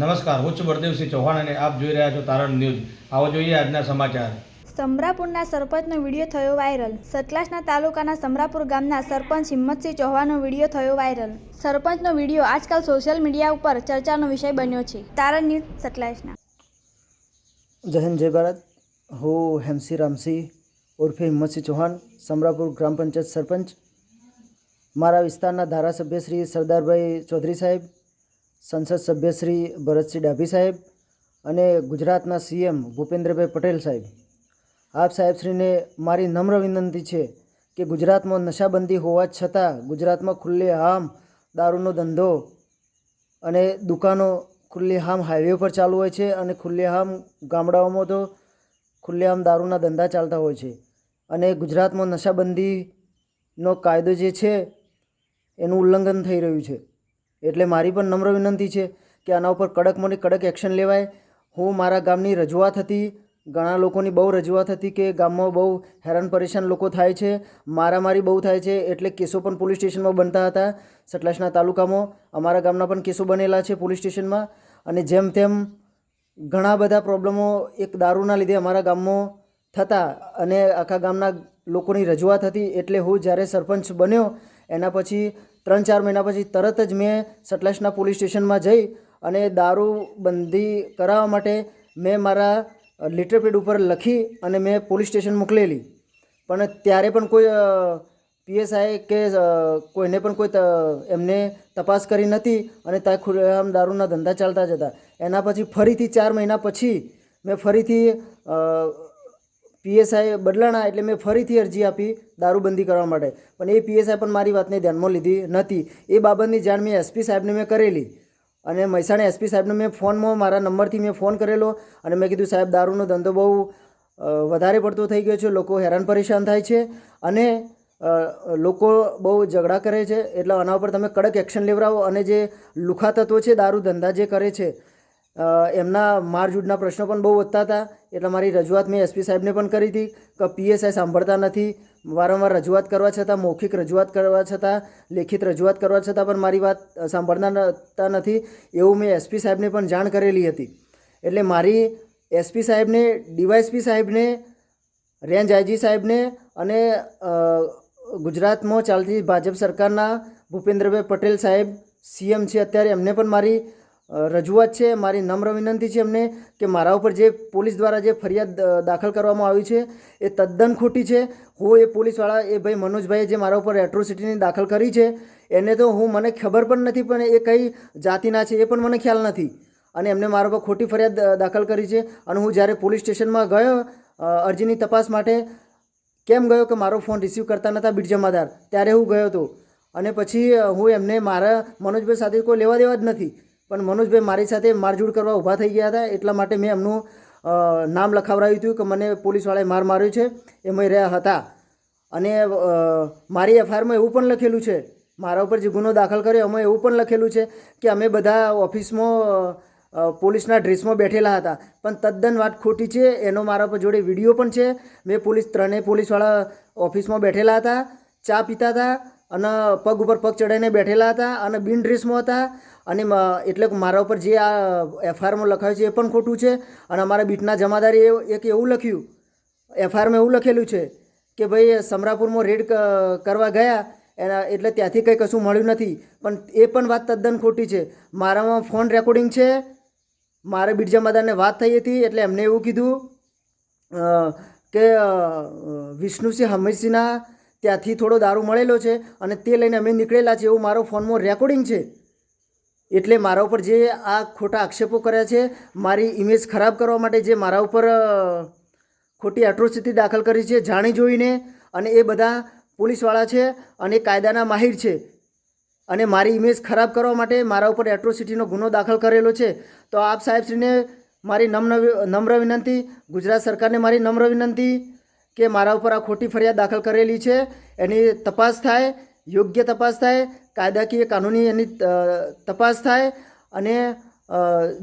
નમસ્કાર હું છું બળદેવસિંહ ચૌહાણ અને આપ જોઈ રહ્યા છો તારણ ન્યૂઝ. આવો જોઈએ આજના સમાચાર. સમરાપુરના સરપંચનો વીડિયો થયો વાયરલ. સતલાસના તાલુકાના સમરાપુર ગામના સરપંચ હિંમતસિંહ ચૌહાણનો વીડિયો થયો વાયરલ. સરપંચનો વીડિયો આજકાલ સોશિયલ મીડિયા ઉપર ચર્ચાનો વિષય બન્યો છે. તારણ ન્યૂઝ સતલાસના જય હિન્દ જય ભારત. હું હેમસી રામસિંહ ઉર્ફે હિંમતસિંહ ચૌહાણ સમરાપુર ગ્રામ પંચાયત સરપંચ. મારા વિસ્તારના ધારાસભ્ય શ્રી સરદારભાઈ ચૌધરી સાહેબ સંસદ સભ્ય શ્રી ભરતસિંહ ડાભી સાહેબ અને ગુજરાતના સીએમ ભૂપેન્દ્રભાઈ પટેલ સાહેબ. આપ સાહેબશ્રીને મારી નમ્ર વિનંતી છે કે ગુજરાતમાં નશાબંધી હોવા છતાં ગુજરાતમાં ખુલ્લે આમ દારૂનો ધંધો અને દુકાનો ખુલ્લેઆમ હાઈવે પર ચાલુ હોય છે અને ખુલ્લેઆમ ગામડાઓમાં તો ખુલ્લેઆમ દારૂના ધંધા ચાલતા હોય છે. અને ગુજરાતમાં નશાબંધીનો કાયદો જે છે, એનું ઉલ્લંઘન થઈ રહ્યું છે. એટલે મારી પણ નમ્ર વિનંતી છે કે આના ઉપર કડકમાં કડક એક્શન લેવાય. હું મારા ગામની રજૂઆત હતી. ઘણા લોકોની બહુ રજૂઆત હતી કે ગામમાં બહુ હેરાન પરેશાન લોકો થાય છે. મારામારી બહુ થાય છે એટલે કેસો પણ પોલીસ સ્ટેશનમાં બનતા હતા. સતલાસના તાલુકામાં અમારા ગામના પણ કેસો બનેલા છે પોલીસ સ્ટેશનમાં. અને જેમ તેમ ઘણા બધા પ્રોબ્લેમો એક દારૂના લીધે અમારા ગામમાં થતા અને આખા ગામના લોકોની રજૂઆત હતી. એટલે હું જ્યારે સરપંચ બન્યો, એના પછી ત્રણ ચાર મહિના પછી તરત જ મેં સતલાસના પોલીસ સ્ટેશનમાં જઈ અને દારૂ બંધી કરાવવા માટે મેં મારા લેટરપેડ ઉપર લખી અને મેં પોલીસ સ્ટેશન મોકલેલી. પણ ત્યારે પણ કોઈ પીએસઆઈ કે કોઈને પણ કોઈ એમને તપાસ કરી નથી અને ત્યાં ખુલ્લેઆમ દારૂના ધંધા ચાલતા જ હતા એના પછી ફરીથી ચાર મહિના પછી મેં ફરીથી પીએસઆઈ બદલાણા એટલે મેં ફરીથી અરજી આપી દારૂબંધી કરવા માટે. પણ એ પીએસઆઈ પણ મારી વાતને ધ્યાનમાં લીધી નથી. એ બાબતની જાણ મેં એસપી સાહેબને મેં કરેલી. અને મહેસાણા એસપી સાહેબને મેં ફોનમાં મારા નંબરથી મેં ફોન કરેલો અને મેં કીધું, સાહેબ, દારૂનો ધંધો બહુ વધારે પડતો થઈ ગયો છે. લોકો હેરાન પરેશાન થાય છે અને લોકો બહુ ઝઘડા કરે છે. એટલે આના ઉપર તમે કડક એક્શન લેવડાવો અને જે લુખા તત્વો છે દારૂ ધંધા જે કરે છે એમના મારઝૂડના પ્રશ્નો પણ બહુ વધતા હતા. એટલે મારી રજૂઆત મેં એસપી સાહેબને પણ કરી હતી. કે પીએસઆઈ સાંભળતા નથી. વારંવાર રજૂઆત કરવા છતાં, મૌખિક રજૂઆત કરવા છતાં, લેખિત રજૂઆત કરવા છતાં પણ મારી વાત સાંભળતા નથી. એવું મેં એસપી સાહેબને પણ જાણ કરેલી હતી. એટલે મારી એસપી સાહેબને ડીવાયએસપી સાહેબને, રેન્જ આઈજી સાહેબને અને ગુજરાતમાં ચાલતી ભાજપ સરકારના ભૂપેન્દ્રભાઈ પટેલ સાહેબ, સીએમ છે અત્યારે, એમને પણ મારી રજૂઆત છે, મારી નમ્ર વિનંતી છે એમને કે મારા ઉપર જે પોલીસ દ્વારા જે ફરિયાદ દાખલ કરવામાં આવી છે, એ તદ્દન ખોટી છે. હું એ પોલીસવાળા, એ ભાઈ મનોજભાઈએ જે મારા ઉપર એટ્રોસિટીની દાખલ કરી છે, એને તો હું, મને ખબર પણ નથી, પણ એ કઈ જાતિના છે એ પણ મને ખ્યાલ નથી. અને એમને મારા પર ખોટી ફરિયાદ દાખલ કરી છે. અને હું જ્યારે પોલીસ સ્ટેશનમાં ગયો અરજીની તપાસ માટે, કેમ ગયો કે મારો ફોન રિસીવ કરતા નહોતા બીટ જમાદાર, ત્યારે હું ગયો હતો અને પછી હું એમને મારા મનોજભાઈ સાથે કોઈ લેવા દેવા જ નથી. પણ મનોજભાઈ મારી સાથે મારઝૂડ કરવા ઊભા થઈ ગયા હતા. એટલા માટે મેં એમનું નામ લખાવડાવ્યું હતું કે મને પોલીસવાળાએ માર માર્યો છે. એમાં રહ્યા હતા. અને મારી એફઆઈઆરમાં એવું પણ લખેલું છે, મારા ઉપર જે ગુનો દાખલ કર્યો, એમાં એવું પણ લખેલું છે કે અમે બધા ઓફિસમાં પોલીસના ડ્રેસમાં બેઠેલા હતા. પણ તદ્દન વાત ખોટી છે. એનો મારા પર જોડે વીડિયો પણ છે. મેં પોલીસ ત્રણેય પોલીસવાળા ઓફિસમાં બેઠેલા હતા, ચા પીતા હતા. અને પગ ઉપર પગ ચડાવીને બેઠેલા હતા અને બિન ડ્રેસમાં હતા. અને એટલે મારા ઉપર જે આ એફઆઈઆરમાં લખાયું છે એ પણ ખોટું છે. અને અમારા બીટના જમાદારે એ, એક એવું લખ્યું એફઆઈઆરમાં એવું લખેલું છે કે ભાઈ સમરાપુરમાં રેડ કરવા ગયા, એના એટલે ત્યાંથી કંઈ કશું મળ્યું નથી. પણ એ પણ વાત તદ્દન ખોટી છે. મારામાં ફોન રેકોર્ડિંગ છે. મારે બિરજા માદાને વાત થઈ હતી એટલે એમને એવું કીધું કે વિષ્ણુસિંહ હમીરસિંહના ત્યાંથી થોડો દારૂ મળેલો છે અને તે લઈને અમે નીકળેલા છે એવું મારો ફોનમાં રેકોર્ડિંગ છે. એટલે મારા ઉપર જે આ ખોટા આક્ષેપો કર્યા છે, મારી ઇમેજ ખરાબ કરવા માટે જે મારા ઉપર ખોટી એટ્રોસિટી દાખલ કરી છે, જાણી જોઈને અને એ બધા પોલીસવાળા છે અને કાયદાના માહિર છે અને મારી ઇમેજ ખરાબ કરવા માટે મારા ઉપર એટ્રોસિટીનો ગુનો દાખલ કરેલો છે. તો આપ સાહેબશ્રીને મારી નમ્ર નમ્ર વિનંતી, ગુજરાત સરકારને મારી નમ્ર વિનંતી કે મારા ઉપર આ ખોટી ફરિયાદ દાખલ કરેલી છે, એની તપાસ થાય, યોગ્ય તપાસ થાય, કાયદાકીય કાનૂની એની તપાસ થાય, અને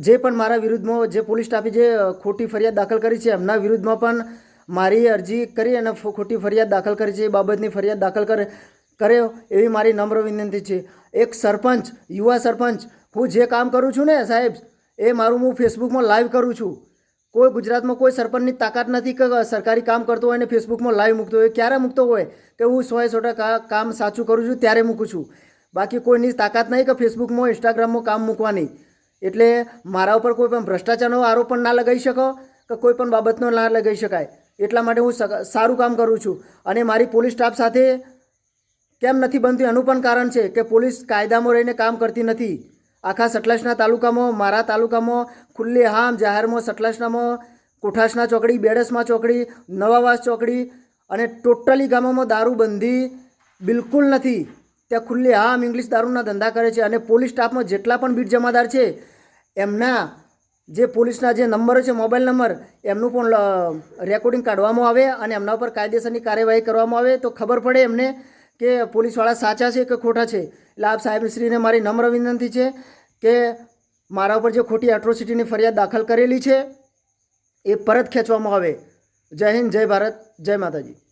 જે પણ મારા વિરુદ્ધમાં જે પોલીસ સ્ટાફે જે ખોટી ફરિયાદ દાખલ કરી છે, એમના વિરુદ્ધમાં પણ મારી અરજી કરી અને ખોટી ફરિયાદ દાખલ કરી છે, એ બાબતની ફરિયાદ દાખલ કરે, કર્યો, એવી મારી નમ્ર વિનંતી છે. એક સરપંચ, યુવા સરપંચ, હું જે કામ કરું છું ને સાહેબ, એ મારું હું ફેસબુકમાં લાઈવ કરું છું. કોઈ ગુજરાતમાં કોઈ સરપંચની તાકાત નથી કે સરકારી કામ કરતો હોય ને ફેસબુકમાં લાઈવ મૂકતો હોય, ક્યારે મૂકતો હોય કે હું સો સો ટકા કામ સાચું કરું છું ત્યારે મૂકું છું. બાકી કોઈની તાકાત નહીં કે ફેસબુકમાં, ઇન્સ્ટાગ્રામમાં કામ મૂકવાની. એટલે મારા ઉપર કોઈ પણ ભ્રષ્ટાચારનો આરોપ પણ ના લગાવી શકો કે કોઈ પણ બાબતનો ના લગાવી શકાય. એટલા માટે હું સારું કામ કરું છું. અને મારી પોલીસ સ્ટાફ સાથે કેમ નથી બનતું એનું પણ કારણ છે કે પોલીસ કાયદામાં રહીને કામ કરતી નથી. આખા સતલાસના તાલુકામાં, મારા તાલુકામાં, ખુલ્લે હામ જાહેરમાં સતલાસનામાં કોઠાસના ચોકડી, બેડસમાં ચોકડી, નવાવાસ ચોકડી અને ટોટલી ગામોમાં દારૂબંધી બિલકુલ નથી. ત્યાં ખુલ્લે હામ ઇંગ્લિશ દારૂના ધંધા કરે છે અને પોલીસ સ્ટાફમાં જેટલા પણ બીટ જમાદાર છે, એમના જે પોલીસના જે નંબરો છે, મોબાઈલ નંબર, એમનું પણ રેકોર્ડિંગ કાઢવામાં આવે અને એમના ઉપર કાયદેસરની કાર્યવાહી કરવામાં આવે તો ખબર પડે એમને કે પોલીસવાળા સાચા છે કે ખોટા છે. એટલે આપ સાહેબશ્રીને મારી નમ્ર વિનંતી છે કે મારા ઉપર જે ખોટી એટ્રોસિટીની ફરિયાદ દાખલ કરેલી છે, એ પરત ખેંચવામાં આવે. જય હિન્દ, જય ભારત, જય માતાજી.